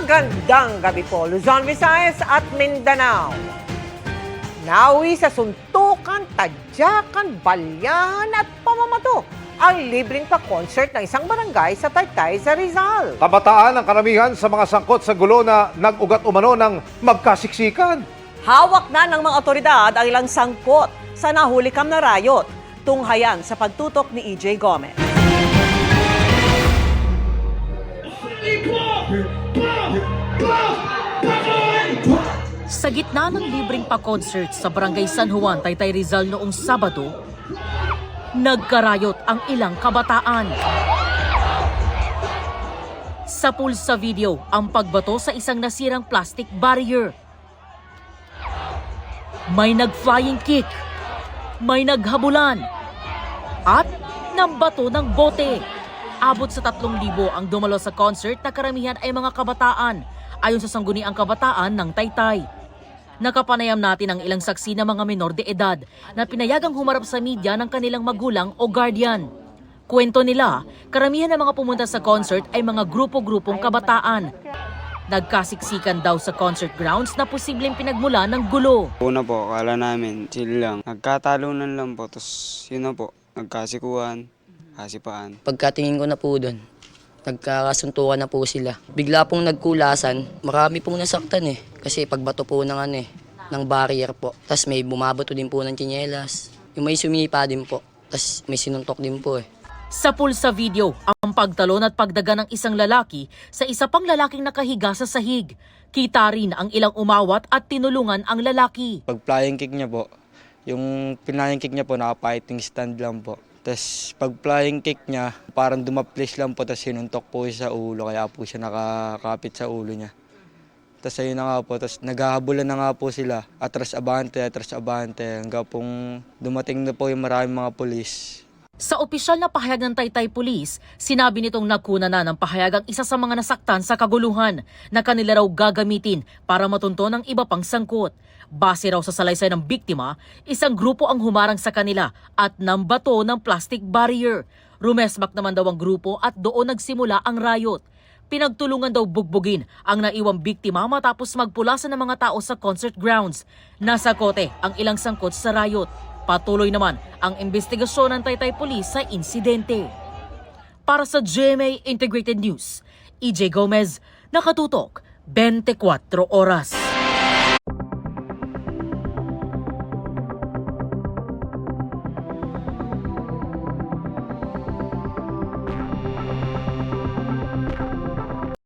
Magandang gabi po, Luzon, Visayas at Mindanao. Nauwi sa suntukan, tadyakan, balyahan at pamamato ang libreng pa-concert ng isang barangay sa Taytay sa Rizal. Kabataan ang karamihan sa mga sangkot sa gulo na nag-ugat umano ng magkasiksikan. Hawak na ng mga otoridad ang ilang sangkot sa nahulikam na riot. Tunghayan sa pagtutok ni EJ Gomez. Sa gitna ng libreng pa-concert sa Barangay San Juan, Taytay Rizal noong Sabado, nagkarayot ang ilang kabataan. Sa pool sa video, ang pagbato sa isang nasirang plastic barrier. May nag-flying kick, may naghabulan, at nambato ng bote. Abot sa 3,000 ang dumalo sa concert na karamihan ay mga kabataan ayon sa sangguniang kabataan ng Taytay. Nakapanayam natin ang ilang saksi na mga menor de edad na pinayagang humarap sa media ng kanilang magulang o guardian. Kwento nila, karamihan ng mga pumunta sa concert ay mga grupo-grupong kabataan. Nagkasiksikan daw sa concert grounds na posibleng pinagmula ng gulo. Una po, akala namin, chill lang. Nagkatalunan lang po, tapos yun na po, nagkasikuhan, kasipaan. Pagkatingin ko na po doon, nagkakasuntukan na po sila. Bigla pong nagkulasan, marami pong nasaktan eh. Kasi pagbato po ng ano eh, ng barrier po. Tapos may bumabato din po ng tsinelas. Yung may sumipa din po. Tapos may sinuntok din po eh. Sa pool sa video, ang pagtalon at pagdaga ng isang lalaki sa isa pang lalaking nakahiga sa sahig. Kita rin ang ilang umawat at tinulungan ang lalaki. Pag flying kick niya po, yung flying kick niya po, naka-fighting stand lang po. Tapos pag flying kick niya, parang dumaplis lang po, tapos sinuntok po siya sa ulo, kaya po siya nakakapit sa ulo niya. Tapos ayun na nga po, tapos naghahabulan na nga po sila, atras abante, atras abante, hanggang pong dumating na po yung maraming mga polis. Sa opisyal na pahayag ng Taytay Police, sinabi nitong nakuna na ng pahayag ang isa sa mga nasaktan sa kaguluhan na kanila raw gagamitin para matunto ng iba pang sangkot. Base raw sa salaysay ng biktima, isang grupo ang humarang sa kanila at nambato ng plastic barrier. Rumesmak naman daw ang grupo at doon nagsimula ang riot. Pinagtulungan daw bugbugin ang naiwang biktima matapos magpulasan ng mga tao sa concert grounds. Nasa kote ang ilang sangkot sa riot. Patuloy naman ang investigasyon ng Taytay Police sa insidente. Para sa GMA Integrated News, EJ Gomez, nakatutok 24 oras.